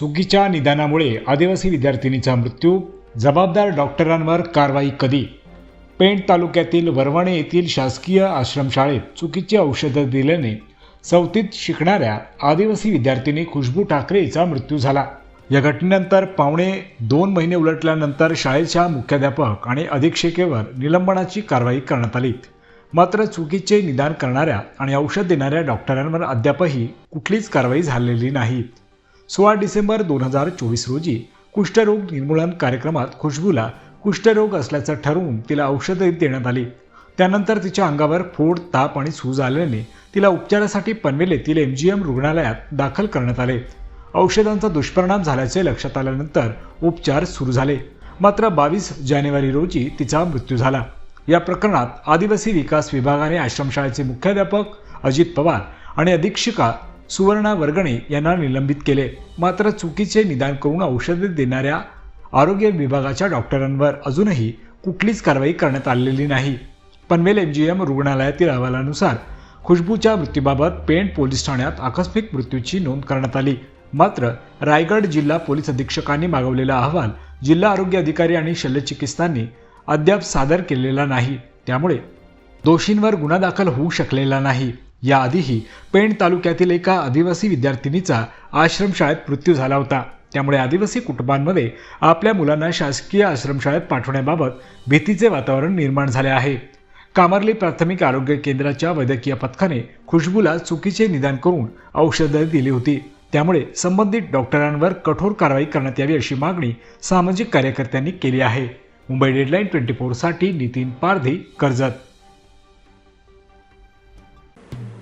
चुकीच्या निदानामुळे आदिवासी विद्यार्थिनीचा मृत्यू जबाबदार डॉक्टरांवर कारवाई कधी? पेंट तालुक्यातील वरवाणे येथील शासकीय आश्रमशाळेत चुकीची औषधं दिल्याने चौथीत शिकणाऱ्या आदिवासी विद्यार्थिनी खुशबू ठाकरे हिचा मृत्यू झाला. या घटनेनंतर पावणे दोन महिने उलटल्यानंतर शाळेच्या मुख्याध्यापक आणि अधीक्षिकेवर निलंबनाची कारवाई करण्यात आली. मात्र चुकीचे निदान करणाऱ्या आणि औषध देणाऱ्या डॉक्टरांवर अद्यापही कुठलीच कारवाई झालेली नाही. सोळा डिसेंबर दोन हजार चोवीस रोजी कुष्ठरोग निर्मूलन कार्यक्रमात खुशबूला कुष्ठरोग असल्याचं ठरवून तिला औषधं देण्यात आली. त्यानंतर तिच्या अंगावर फोड ताप आणि सूज आल्याने तिला उपचारासाठी पनवेल येथील एम जी एम रुग्णालयात दाखल करण्यात आले. औषधांचा दुष्परिणाम झाल्याचे लक्षात आल्यानंतर उपचार सुरू झाले. मात्र बावीस जानेवारी रोजी तिचा मृत्यू झाला. या प्रकरणात आदिवासी विकास विभागाने आश्रमशाळेचे मुख्याध्यापक अजित पवार आणि अधीक्षिका सुवर्णा वर्गणे यांना निलंबित केले. मात्र चुकीचे निदान करून औषधे देणाऱ्या आरोग्य विभागाच्या डॉक्टरांवर अजूनही कुठलीच कारवाई करण्यात आलेली नाही. पनवेल एम जी एम रुग्णालयातील अहवालानुसार खुशबूच्या मृत्यूबाबत पेंट पोलीस ठाण्यात आकस्मिक मृत्यूची नोंद करण्यात आली. मात्र रायगड जिल्हा पोलीस अधीक्षकांनी मागवलेला अहवाल जिल्हा आरोग्य अधिकारी आणि शल्यचिकित्सांनी अद्याप सादर केलेला नाही. त्यामुळे दोषींवर गुन्हा दाखल होऊ शकलेला नाही. याआधीही पेण तालुक्यातील एका आदिवासी विद्यार्थिनीचा आश्रमशाळेत मृत्यू झाला होता. त्यामुळे आदिवासी कुटुंबांमध्ये आपल्या मुलांना शासकीय आश्रमशाळेत पाठवण्याबाबत भीतीचे वातावरण निर्माण झाले आहे. कामर्ली प्राथमिक आरोग्य केंद्राच्या वैद्यकीय पथकाने खुशबूला चुकीचे निदान करून औषधं दिली होती. त्यामुळे संबंधित डॉक्टरांवर कठोर कारवाई करण्यात यावी अशी मागणी सामाजिक कार्यकर्त्यांनी केली आहे. मुंबई डेडलाईन ट्वेंटी फोरसाठी नितीन पारधी कर्जत.